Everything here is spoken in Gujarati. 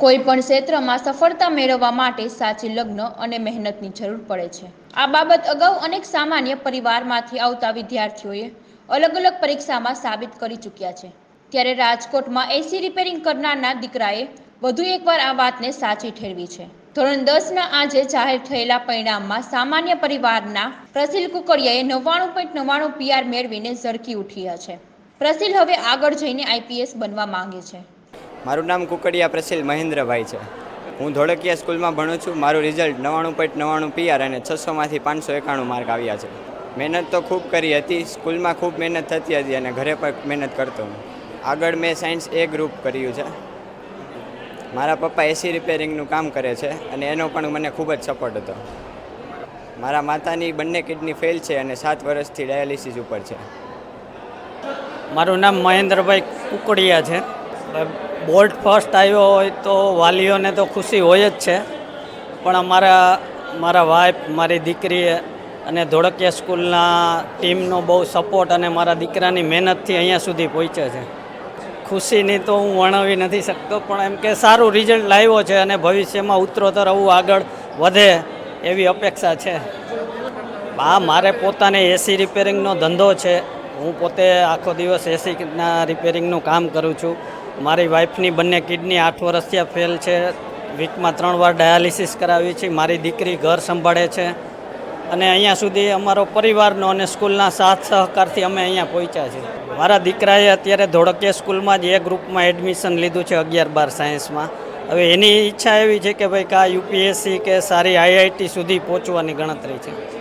કોઈ પણ ક્ષેત્રમાં સફળતા મેળવવા માટે સાચી લગ્ન અને મહેનતની જરૂર પડે છે. આ બાબત અગાઉ અનેક સામાન્ય પરિવારમાંથી આવતા વિદ્યાર્થીઓએ અલગ અલગ પરીક્ષામાં સાબિત કરી ચૂક્યા છે. ત્યારે રાજકોટમાં એસી રિપેરિંગ કરનારના દીકરાએ વધુ એકવાર આ વાતને સાચી ઠેરવી છે. ધોરણ દસના આજે જાહેર થયેલા પરિણામમાં સામાન્ય પરિવારના પ્રસિલ કુકડિયાએ નવ્વાણું પોઈન્ટ નવ્વાણું પીઆર મેળવીને ઝરકી ઉઠ્યા છે. પ્રસિલ હવે આગળ જઈને આઈપીએસ બનવા માંગે છે. મારું નામ કુકડિયા પ્રસિલ મહેન્દ્રભાઈ છે. હું ધોળકિયા સ્કૂલમાં ભણું છું. મારું રિઝલ્ટ નવ્વાણું પોઈન્ટ નવ્વાણું પીઆર અને છસોમાંથી પાંચસો એકાણું માર્ક આવ્યા છે. મહેનત તો ખૂબ કરી હતી. સ્કૂલમાં ખૂબ મહેનત થતી હતી અને ઘરે પણ મહેનત કરતો હું. આગળ મેં સાયન્સ એ ગ્રુપ કર્યું છે. મારા પપ્પા એસી રિપેરિંગનું કામ કરે છે અને એનો પણ મને ખૂબ જ સપોર્ટ હતો. મારા માતાની બંને કિડની ફેલ છે અને સાત વર્ષથી ડાયાલિસિસ ઉપર છે. મારું નામ મહેન્દ્રભાઈ કુકડિયા છે. બોર્ડ ફર્સ્ટ આવ્યો હોય તો વાલીઓને તો ખુશી હોય જ છે. પણ અમારા, મારા વાઈફ, મારી દીકરીએ અને ધોળકિયા સ્કૂલના ટીમનો બહુ સપોર્ટ અને મારા દીકરાની મહેનતથી અહીંયા સુધી પહોંચે છે. ખુશીની તો હું વર્ણવી નથી શકતો, પણ એમ કે સારું રિઝલ્ટ લાવ્યો છે અને ભવિષ્યમાં ઉત્તરોત્તર આવું આગળ વધે એવી અપેક્ષા છે. હા મારે પોતાને એસી રિપેરિંગનો ધંધો છે. હું પોતે આખો દિવસ એસીના રિપેરિંગનું કામ કરું છું. મારી વાઈફની બંને કિડની આઠ વર્ષ ત્યાં ફેલ છે. વીકમાં ત્રણ વાર ડાયાલિસિસ કરાવી છે. મારી દીકરી ઘર સંભાળે છે. અને અહીંયા સુધી અમારો પરિવારનો અને સ્કૂલના સાથ સહકારથી અમે અહીંયા પહોંચ્યા છીએ. મારા દીકરાએ અત્યારે ધોળકિયા સ્કૂલમાં જ એ ગ્રુપમાં એડમિશન લીધું છે અગિયાર બાર સાયન્સમાં. હવે એની ઈચ્છા એવી છે કે ભાઈ કા યુપીએસસી કે સારી આઈઆઈટી સુધી પહોંચવાની ગણતરી છે.